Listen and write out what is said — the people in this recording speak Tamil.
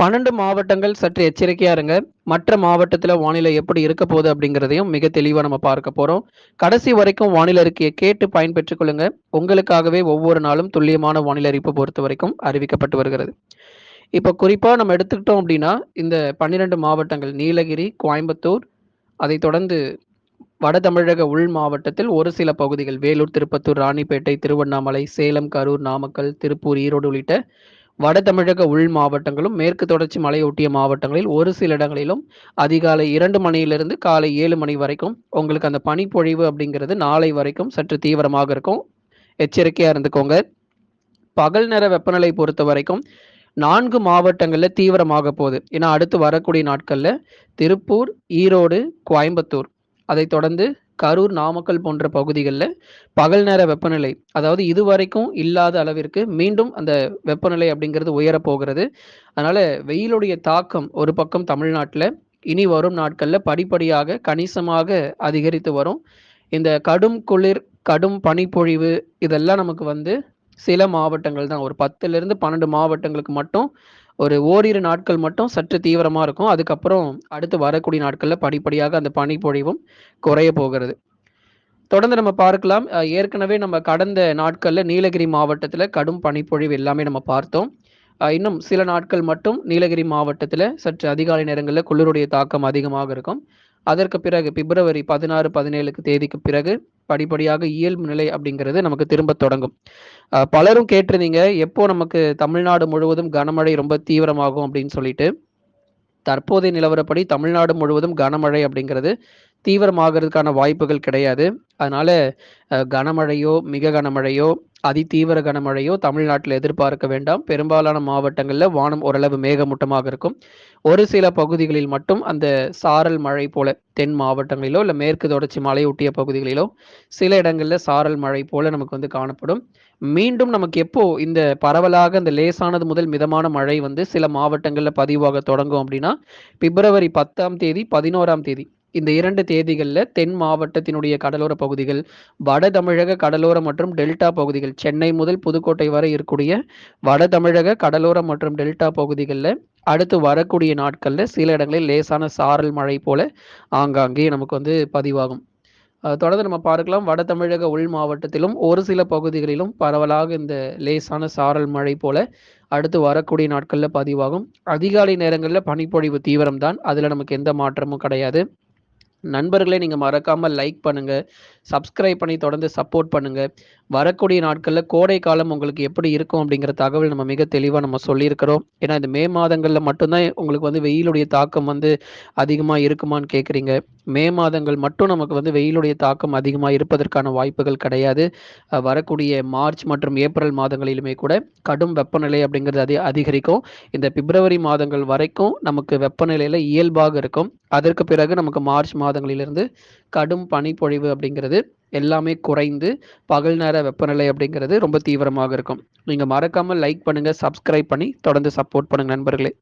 பன்னெண்டு மாவட்டங்கள் சற்று எச்சரிக்கையா இருங்க. மற்ற மாவட்டத்தில் வானிலை எப்படி இருக்க போகுது அப்படிங்கிறதையும் மிக தெளிவாக நம்ம பார்க்க போகிறோம் கடைசி வரைக்கும் வானிலை அறிக்கையை கேட்டு பயன்பெற்றுக் கொள்ளுங்க. உங்களுக்காகவே ஒவ்வொரு நாளும் துல்லியமான வானிலை அறிவிப்பு பொறுத்த வரைக்கும் அறிவிக்கப்பட்டு வருகிறது. இப்போ குறிப்பாக நம்ம எடுத்துக்கிட்டோம் அப்படின்னா இந்த பன்னிரெண்டு மாவட்டங்கள் நீலகிரி கோயம்புத்தூர் அதை தொடர்ந்து வட தமிழக உள் மாவட்டத்தில் ஒரு சில பகுதிகள் வேலூர் திருப்பத்தூர் ராணிப்பேட்டை திருவண்ணாமலை சேலம் கரூர் நாமக்கல் திருப்பூர் ஈரோடு உள்ளிட்ட வட தமிழக உள் மாவட்டங்களும் மேற்கு தொடர்ச்சி மலையொட்டிய மாவட்டங்களில் ஒரு சில இடங்களிலும் அதிகாலை இரண்டு மணியிலிருந்து காலை ஏழு மணி வரைக்கும் உங்களுக்கு அந்த பனிப்பொழிவு அப்படிங்கிறது நாளை வரைக்கும் சற்று தீவிரமாக இருக்கும். எச்சரிக்கையாக இருந்துக்கோங்க. பகல் நேர வெப்பநிலை பொறுத்த வரைக்கும் நான்கு மாவட்டங்களில் தீவிரமாக போகுது. ஏன்னா அடுத்து வரக்கூடிய நாட்களில் திருப்பூர் ஈரோடு கோயம்புத்தூர். அதை தொடர்ந்து கரூர் நாமக்கல் போன்ற பகுதிகளில் பகல் நேர வெப்பநிலை அதாவது இதுவரைக்கும் இல்லாத அளவிற்கு மீண்டும் அந்த வெப்பநிலை அப்படிங்கிறது உயரப்போகிறது அதனால் வெயிலுடைய தாக்கம் ஒரு பக்கம் தமிழ்நாட்டில் இனி வரும் நாட்களில் படிப்படியாக கணிசமாக அதிகரித்து வரும். இந்த கடும் குளிர் கடும் பனிப்பொழிவு இதெல்லாம் நமக்கு வந்து சில மாவட்டங்கள் தான். ஒரு பத்துலேருந்து பன்னெண்டு மாவட்டங்களுக்கு மட்டும் ஒரு ஓரிரு நாட்கள் மட்டும் சற்று தீவிரமாக இருக்கும். அதுக்கப்புறம் அடுத்து வரக்கூடிய நாட்களில் படிப்படியாக அந்த பனிப்பொழிவும் குறைய போகிறது. தொடர்ந்து நம்ம பார்க்கலாம். ஏற்கனவே நம்ம கடந்த நாட்களில் நீலகிரி மாவட்டத்தில் கடும் பனிப்பொழிவு எல்லாமே நம்ம பார்த்தோம். இன்னும் சில நாட்கள் மட்டும் நீலகிரி மாவட்டத்தில் சற்று அதிகாலை நேரங்களில் குளிருடைய தாக்கம் அதிகமாக இருக்கும். அதற்கு பிறகு பிப்ரவரி பதினாறு பதினேழுக்கு தேதிக்கு பிறகு படிப்படியாக இயல்பு நிலை அப்படிங்கிறது நமக்கு திரும்ப தொடங்கும். பலரும் கேட்டிருந்தீங்க எப்போ நமக்கு தமிழ்நாடு முழுவதும் கனமழை ரொம்ப தீவிரமாகும் அப்படின்னு சொல்லிட்டு. தற்போதைய நிலவரப்படி தமிழ்நாடு முழுவதும் கனமழை அப்படிங்கிறது தீவிரமாகிறதுக்கான வாய்ப்புகள் கிடையாது. அதனால கனமழையோ மிக கனமழையோ அதிதீவிர கனமழையோ தமிழ்நாட்டில் எதிர்பார்க்க வேண்டாம். பெரும்பாலான மாவட்டங்களில் வானம் ஓரளவு மேகமூட்டமாக இருக்கும். ஒரு சில பகுதிகளில் மட்டும் அந்த சாரல் மழை போல தென் மாவட்டங்களிலோ இல்லை மேற்கு தொடர்ச்சி மலையொட்டிய பகுதிகளிலோ சில இடங்களில் சாரல் மழை போல நமக்கு வந்து காணப்படும். மீண்டும் நமக்கு எப்போ இந்த பரவலாக இந்த லேசானது முதல் மிதமான மழை வந்து சில மாவட்டங்களில் பதிவாக தொடங்கும் அப்படின்னா பிப்ரவரி பத்தாம் தேதி பதினோராம் தேதி. இந்த இரண்டு தேதிகளில் தென் மாவட்டத்தினுடைய கடலோர பகுதிகள் வட தமிழக கடலோர மற்றும் டெல்டா பகுதிகள் சென்னை முதல் புதுக்கோட்டை வரை இருக்கக்கூடிய வட தமிழக கடலோர மற்றும் டெல்டா பகுதிகளில் அடுத்து வரக்கூடிய நாட்களில் சில இடங்களில் லேசான சாரல் மழை போல ஆங்காங்கே நமக்கு வந்து பதிவாகும். தொடர்ந்து நம்ம பார்க்கலாம். வட தமிழக உள் மாவட்டத்திலும் ஒரு சில பகுதிகளிலும் பரவலாக இந்த லேசான சாரல் மழை போல அடுத்து வரக்கூடிய நாட்களில் பதிவாகும். அதிகாலை நேரங்களில் பனிப்பொழிவு தீவிரம் தான் அதில் நமக்கு எந்த மாற்றமும் கிடையாது. நண்பர்களே நீங்கள் மறக்காமல் லைக் பண்ணுங்கள் சப்ஸ்கிரைப் பண்ணி தொடர்ந்து சப்போர்ட் பண்ணுங்கள் வரக்கூடிய நாட்களில் கோடை காலம் உங்களுக்கு எப்படி இருக்கும் அப்படிங்கிற தகவல் நம்ம மிக தெளிவாக நம்ம சொல்லியிருக்கிறோம். ஏன்னா இந்த மே மாதங்களில் மட்டும்தான் உங்களுக்கு வந்து வெயிலுடைய தாக்கம் வந்து அதிகமாக இருக்குமான்னு கேட்குறீங்க மே மாதங்கள் மட்டும் நமக்கு வந்து வெயிலுடைய தாக்கம் அதிகமாக இருப்பதற்கான வாய்ப்புகள் கிடையாது. வரக்கூடிய மார்ச் மற்றும் ஏப்ரல் மாதங்களிலுமே கூட கடும் வெப்பநிலை அப்படிங்கிறது அதி அதிகரிக்கும். இந்த பிப்ரவரி மாதங்கள் வரைக்கும் நமக்கு வெப்பநிலையில் இயல்பாக இருக்கும். அதற்கு பிறகு நமக்கு மார்ச் மாதங்களிலிருந்து கடும் பனிப்பொழிவு அப்படிங்கிறது எல்லாமே குறைந்து பகல் நேர வெப்பநிலை அப்படிங்கிறது ரொம்ப தீவிரமாக இருக்கும். நீங்கள் மறக்காமல் லைக் பண்ணுங்கள் சப்ஸ்கிரைப் பண்ணி தொடர்ந்து சப்போர்ட் பண்ணுங்கள் நண்பர்களே.